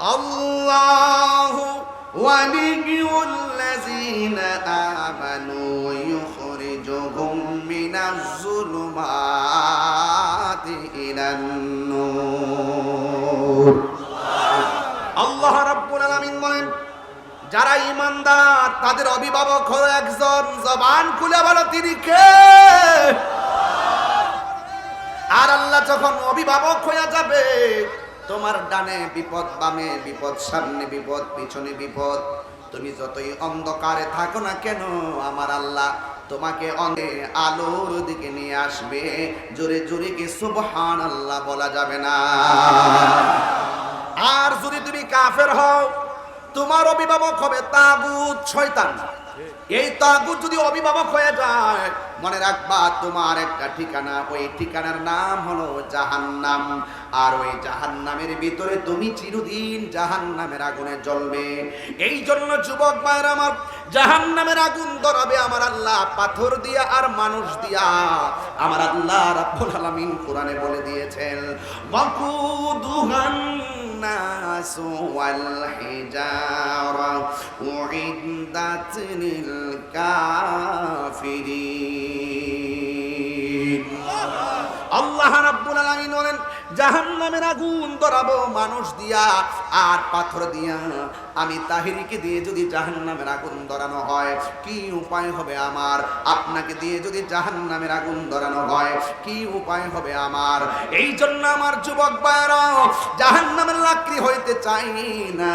الله ولي الذين آمنوا يخرجهم من الظلمات إلى النور আল্লাহ রাব্বুল আলামিন বলেন যারা ইমানদার তাদের অভিভাবক হলো একজন জবান খুলে বলো তিনি কে আর আল্লাহ যখন অভিভাবক হয়ে যাবে তোমার ডানে বিপদ, বামে বিপদ, সামনে বিপদ, পিছনে বিপদ। তুমি যতই অন্ধকারে থাকো না কেন, আমার আল্লাহ তোমাকে অনে আলোর দিকে নিয়ে আসবে। জোরে জোরে কি সুবহান আল্লাহ বলা যাবে না। আর যদি তুমি কাফের হও, তোমার অভিভাবক হবে তাগুত, শয়তান। এই তাগুত যদি অভিভাবক হয়ে যায়, মনে রাখবা তোমার একটা ঠিকানা, ওই ঠিকানার নাম হলো জাহান্নাম। আর ওই জাহান্নামের ভিতরে তুমি চিরদিন জাহান্নামের আগুনে জ্বলবে। এই জন্য যুবক ভাইয়ের আমার, জাহান্নামের আগুন ধরাবে আমার আল্লাহ, পাথর দিয়া আর মানুষ দিয়া। আমার আল্লাহ রাব্বুল আলামিন কোরআনে বলে দিয়েছেন, ওয়াকুদুহান الناس والحجارة أعدت للكافرين আল্লাহ রাব্বুল আলামিন বলেন জাহান্নামের আগুন ধরাবো মানুষ দিয়া আর পাথর দিয়া আমি তাহিরিকে দিয়ে যদি জাহান্নামের আগুন ধরানো হয়, কি উপায় হবে আমার? আপনাকে দিয়ে যদি জাহান্নামের আগুন ধরানো হয়, কি উপায় হবে আমার? এই জন্য আমার যুবক ভাইরা জাহান্নামের লাকড়ি হইতে চাই না।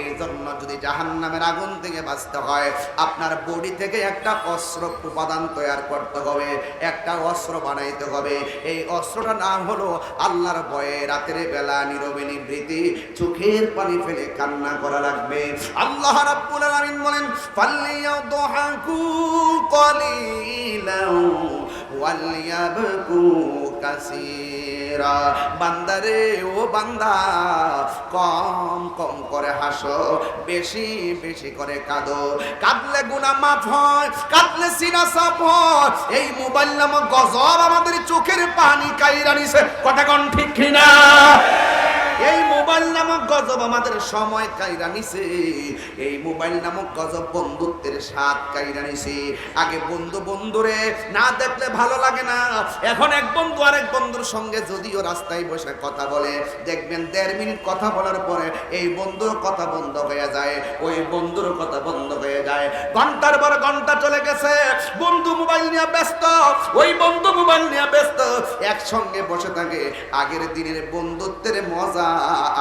এই জন্য যদি জাহান্নামের আগুন থেকে বাঁচতে হয়, আপনার বডি থেকে একটা অস্ত্র উপাদান তৈরি করতে হবে, একটা অস্ত্র বানাইতে হবে। এই অস্ত্রটার নাম হলো আল্লাহর ভয়ে রাতের বেলা নীরবে নিবৃত্তি চোখের পানি ফেলে কান্না করা লাগবে। আল্লাহ রাব্বুল আলামিন বলেন, ফালিয়াদহাকু কলিলাও ওয়ালিয়াবকু কাসীরা। বান্দারে, ও বান্দা, কম কম করে হাসো, বেশি বেশি করে কাঁদো। কাঁদলে গুনাহ মাফ হয়, কাঁদলে সিনা সাফ হয়। এই মোবাইল নামক গজব আমাদের চোখের পানি কাইরা নিছে। কথা কোন ঠিক কিনা? এই মোবাইল নামক গজব আমাদের সময় কাইরা নিছে। এই মোবাইল নামক গজব বন্ধুত্বের স্বাদ কাইরা নিছে। আগে বন্ধু বন্ধুরে না দেখলে ভালো লাগে না। এখন এক বন্ধু আরেক বন্ধুর সঙ্গে যদিও রাস্তায় বসে কথা বলে। দেখবেন দেড় মিনিট কথা বলার পরে এই বন্ধুর কথা বন্ধ হয়ে যায়। ওই বন্ধুর কথা বন্ধ হয়ে যায়। ঘণ্টার পর ঘণ্টা চলে গেছে। বন্ধু মোবাইল নিয়ে ব্যস্ত। ওই বন্ধু মোবাইল নিয়ে ব্যস্ত। একসঙ্গে বসে থাকে। আগের দিনের বন্ধুত্বের মজা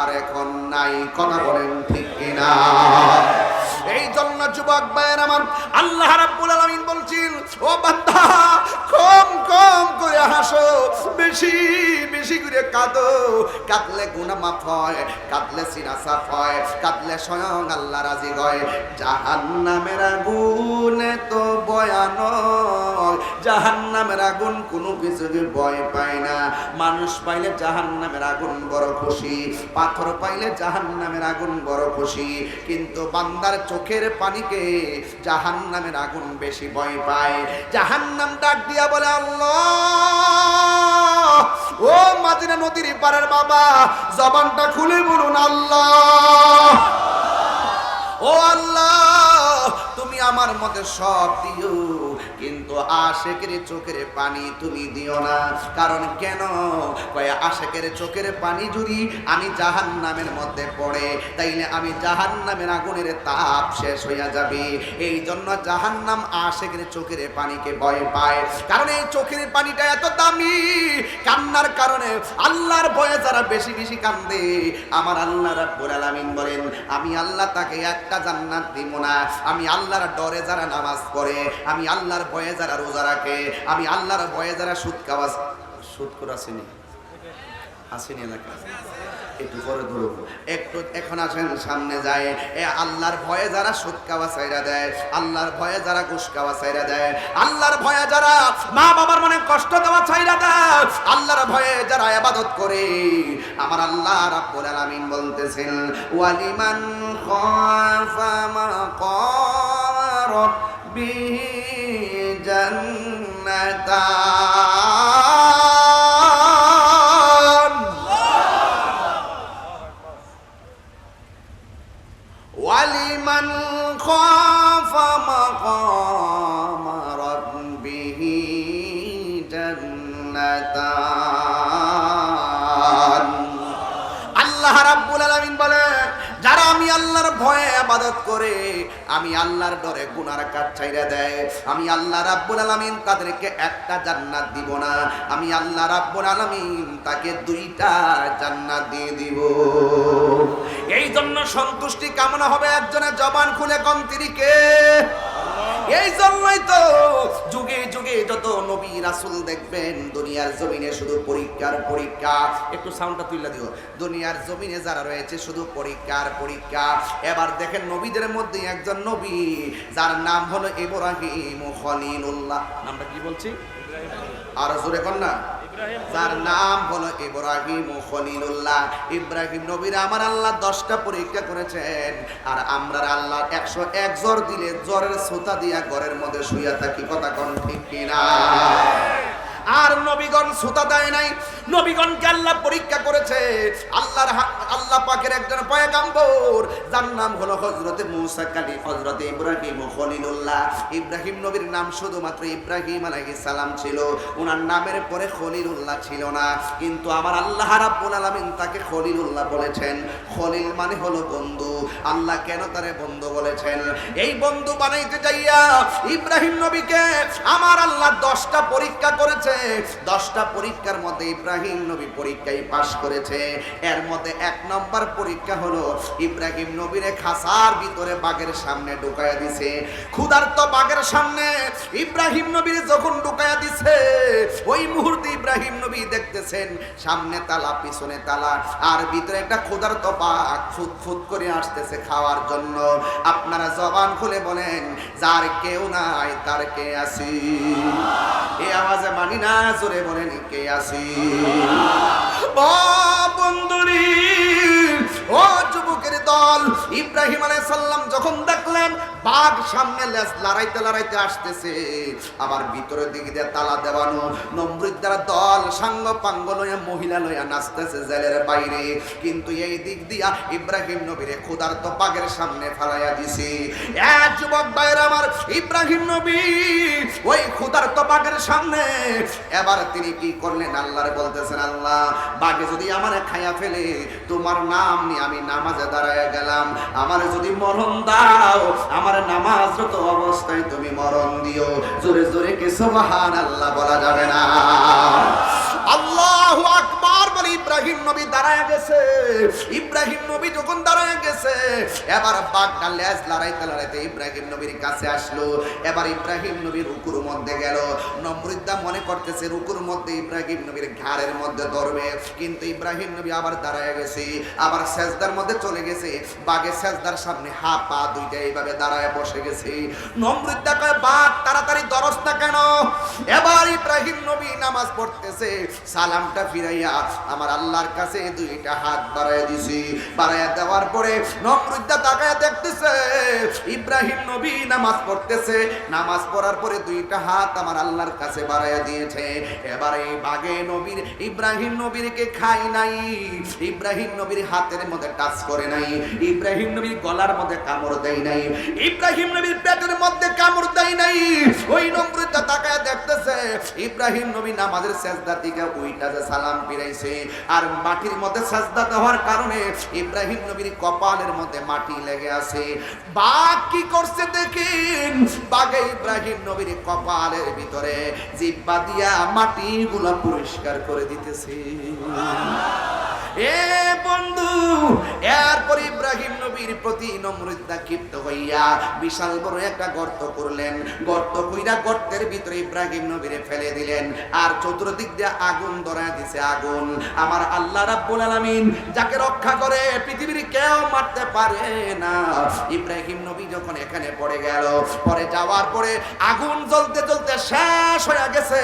আর এখন নাই। কথা বলেন ঠিক কিনা? এই জন্য যুবক ভাইয়ের আমার আল্লাহ রাব্বুল আলামিন বলছেন, ও বান্দা, কম কম করে হাসো, বেশি বেশি করে কাঁদো। কাঁদলে গুনাহ মাফ হয়, কাঁদলে সিনা সাফ হয়, কাঁদলে স্বয়ং আল্লাহ রাজি হয়। জাহান্নামের আগুন তো ভয়ানক, জাহান্নামের আগুন কোনো কিছুকে ভয় পায় না। মানুষ পাইলে জাহান্নামের আগুন বড় খুশি, পাথর পাইলে জাহান্নামের আগুন বড় খুশি, কিন্তু বান্দার চোখের পানিকে জাহান নামের আগুন বেশি ভয় পায়। জাহান নাম ডাক দিয়া বলে, আল্লাহ! ও মাদিনা নদীর পারের বাবা, জবানটা খুলে বলুন, আল্লাহ! ও আল্লাহ, তুমি আমার মতে সব দিও। আশেকের চোখের পানি তুমি দিও না। কারণ কেন? কয়ে, আশেকের চোখের পানি যদি আমি জাহান নামের মধ্যে পড়ে, তাইলে আমি জাহান নামের আগুনের তাপ শেষ হইয়া যাবে। এই জন্য জাহান নাম আশেকের চোখের পানিকে ভয় পায়। কারণ এই চোখের পানিটা এত দামি, কান্নার কারণে আল্লাহর ভয়ে যারা বেশি বেশি কান্দে। আমার আল্লাহ রাব্বুল আলামিন বলেন, আমি আল্লাহ তাকে একটা জান্নাত দিব না। আমি আল্লাহর ডরে যারা নামাজ পড়ে, আমি আল্লাহর ভয়ে রোজা রাখে। আমি আল্লাহর ভয়ে যারা সুদ খাওয়া সুদ করে আসেনি। আসেনি একটু একটু এখন আসেন, সামনে যায়। এ আল্লাহর ভয়ে যারা চাইরা দেয়, আল্লাহর ভয়ে যারা চাইরা দেয়, আল্লাহর ভয়ে যারা মা বাবার মনে কষ্ট দেওয়া চাইরা দেয়, আল্লাহর ভয়ে যারা করে। আমার আল্লাহ রাব্বুল আলামিন বলতেছেন, ওয়ালিমান খাফা রাব্বিহি 大。রাব্বুল আলামিন বলে, যারা আমি আল্লাহর ভয়ে আবাদত করে, আমি আল্লাহর ডরে গুনার কাজ ছাইরা দেয়। আমি আল্লাহ রাব্বুল আলামিন তাদেরকে একটা জান্নাত দিব না। আমি আল্লাহ রাব্বুল আলামিন তাকে দুইটা জান্নাত দিয়ে দিব। এই জন্য সন্তুষ্টি কামনা হবে একজনের জবান খুলে কম তিরিকে এই জন্যই তো যুগে যুগে যত নবী রাসুল দেখবেন, দুনিয়ার জমিনে শুধু পরীক্ষার পরীক্ষা। একটু সাউন্ডটা তুলে দিও। দুনিয়ার জমিনে যারা রয়েছে, শুধু পরীক্ষার পরীক্ষা। এবার দেখেন নবীদের মধ্যে একজন নবী, যার নাম হলো ইব্রাহিম খলিলুল্লাহ। নামটা কি বলছি? আর জোরে না। যার নাম হলো ইব্রাহিম ও খলিলুল্লাহ। ইব্রাহিম নবীর আমার আল্লাহ দশটা পরীক্ষা করেছেন। আর আমরা আল্লাহ একশো এক জ্বর দিলে জ্বরের সোতা দিয়া ঘরের মধ্যে শুইয়া থাকি কথা কোন ঠিক কিনা? আর নবীগণ সুতা দেয় নাই। নবীগণকে আল্লাহ পরীক্ষা করেছে। পাকের একজন পয়গাম্বর, যার নাম হলো হজরতে মুসা কালী হজরতে ইব্রাহিম ও খলিলুল্লাহ। ইব্রাহিম নবীর নাম শুধুমাত্র ইব্রাহিম আলাইহিস সালাম ছিল ওনার নামের পরে খলিলুল্লাহ ছিল না। কিন্তু আমার আল্লাহ রাব্বুল আলামিন তাকে খলিলুল্লাহ বলেছেন। খলিল মানে হলো বন্ধু। আল্লাহ কেন তারে বন্ধু বলেছেন? এই বন্ধু বানাইতে যাইয়া ইব্রাহিম নবীকে আমার আল্লাহ দশটা পরীক্ষা করেছে। দশটা পরীক্ষার মধ্যে ইব্রাহিম নবী পরীক্ষায় পাশ করেছে। এর মধ্যে এক নম্বর পরীক্ষা হলো ইব্রাহিম নবীরে খাসার ভিতরে বাঘের সামনে ঢুকায়া দিছে। ক্ষুধার্ত বাঘের সামনে ইব্রাহিম নবীরে যখন ঢুকায়া দিছে, ওই মুহূর্তে নবী দেখতেছেন, সামনে তালা, পিছনে তালা, আর ভিতরে একটা ক্ষুধার্ত বাঘ ফুট ফুট করে আসতেছে খাওয়ার জন্য। আপনারা জবান খুলে বলেন, যার কেউ নাই, তার কে আসি এই আওয়াজে মানি না, জোরে বলেন, কে আসি বন্ধুরি, ও যুবকের দল, ইব্রাহিম আলাইহিস সালাম যখন দেখলেন বাঘ সামনে লেজ লড়াইতে লড়াইতে আসতেছে। আবার ভিতরের দিকে দিয়ে তালা দেওয়ানো নমরুদ্দার দল সাঙ্গ পাঙ্গ লইয়া মহিলা লইয়া নাচতেছে জেলের বাইরে। কিন্তু এই দিক দিয়া ইব্রাহিম নবীরে ক্ষুধার্ত বাঘের সামনে ফালাইয়া দিছে। এক যুবক ভাইয়ের আমার ইব্রাহিম নবী, ওই ক্ষুধার্ত বাঘের সামনে। এবার তিনি কি করলেন? আল্লাহর বলতেছেন, আল্লাহ, বাঘে যদি আমারে খাইয়া ফেলে, তোমার নাম নিয়ে আমি নামাজে দাঁড়ায় গেলাম। আমার যদি মরণ দাও, আমার নামাজরত অবস্থায় তুমি মরণ দিও। জোরে জোরে কি সুবহান আল্লাহ বলা যাবে না। আল্লাহু আকবার বলে ইব্রাহিম নবী দাঁড়ায় গেছে। ইব্রাহিম নবী যখন দাঁড়ায় গেছে, এবার বাঘটা লেজ লড়াইতে লড়াইতে ইব্রাহিম নবীর কাছে আসলো। এবার ইব্রাহিম নবীর রুকুর মধ্যে গেল। নমরুদ্দা মনে করতেছে, রুকুর মধ্যে ইব্রাহিম নবীর ঘাড়ের মধ্যে ধরবে। কিন্তু ইব্রাহিম নবী আবার দাঁড়ায় গেছে, আবার সেজদার মধ্যে চলে গেছে। বাঘের সেজদার সামনে হা পা দুইটা এইভাবে দাঁড়ায় বসে গেছে। নমরুদ্দা কয় বাঘ তাড়াতাড়ি দরস না কেন? এবার ইব্রাহিম নবী নামাজ পড়তেছে। সালামটা ফিরাইয়া আমার আল্লাহর কাছে দুইটা হাত বাড়াইয়া দিছি। বাড়াইয়া দেওয়ার পরে নমরুদ্দা তাকায় দেখতেছে, ইব্রাহিম নবী নামাজ পড়তেছে। নামাজ পড়ার পরে দুইটা হাত আমার আল্লাহর কাছে বাড়াইয়া দিয়েছে। এবারে বাগে নবীর, ইব্রাহিম নবীরকে খাই নাই। ইব্রাহিম নবীর হাতের মধ্যে টাচ করে নাই। ইব্রাহিম নবীর গলার মধ্যে কামড় দেয় নাই। ইব্রাহিম নবীর পেটের মধ্যে কামড় দেয় নাই। ইব্রাহিম নবী নামাজের সাজদা দিকে ওইটা যে সালাম ফিরাইছে। আর মাটির মধ্যে সেজদা দেওয়ার কারণে ইব্রাহিম নবীর কপালের মধ্যে মাটি লেগে আছে। বাঘ কি করছে দেখেন? বাঘে ইব্রাহিম নবীর কপালের ভিতরে জিব্বা দিয়া মাটিগুলা পরিষ্কার করে দিতেছে। এ বন্ধু, এরপর ইব্রাহিম নবীর প্রতি নমরুদ্দা ক্ষিপ্ত হইয়া বিশাল বড় একটা গর্ত করলেন। গর্ত কইরা গর্তের ভিতরে ইব্রাহিম নবীরে ফেলে দিলেন। আর চতুর্দিক দিয়ে আগুন ধরা দিছে আগুন। আমার আল্লাহ রাব্বুল আলামিন যাকে রক্ষা করে পৃথিবীর কেউ মারতে পারে না। ইব্রাহিম নবী যখন এখানে পড়ে গেল, পরে যাওয়ার পরে আগুন জ্বলতে জ্বলতে শেষ হয়ে গেছে।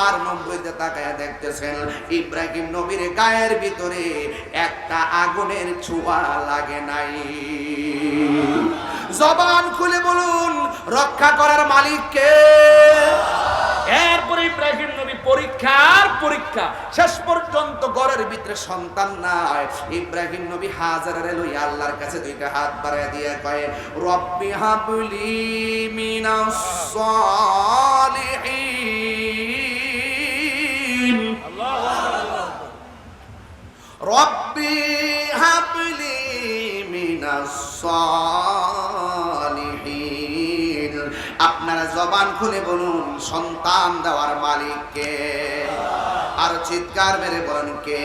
আর নমরুদ্দা তাকায় দেখতেছেন, ইব্রাহিম নবীর গায়ের ভিতরে একটা আগুনের ছোঁয়া লাগে নাই। জবান খুলে বলুন, রক্ষা করার মালিক কে এরপরে ইব্রাহিম নবী পরীক্ষার পরীক্ষা, শেষ পর্যন্ত ঘরের ভিতরে সন্তান নাই। ইব্রাহিম নবী হাজারে লই আল্লাহর কাছে দুইটা হাত বাড়ায় দিয়ে কয়, রব্বি হাবলি মিনাস সালিহিন। রব্বি হাবলি মিনাস সালিহিন। আপনারা জবান খুলে বলুন, সন্তান দেওয়ার মালিককে আর চিৎকার মেরে বলুন কে?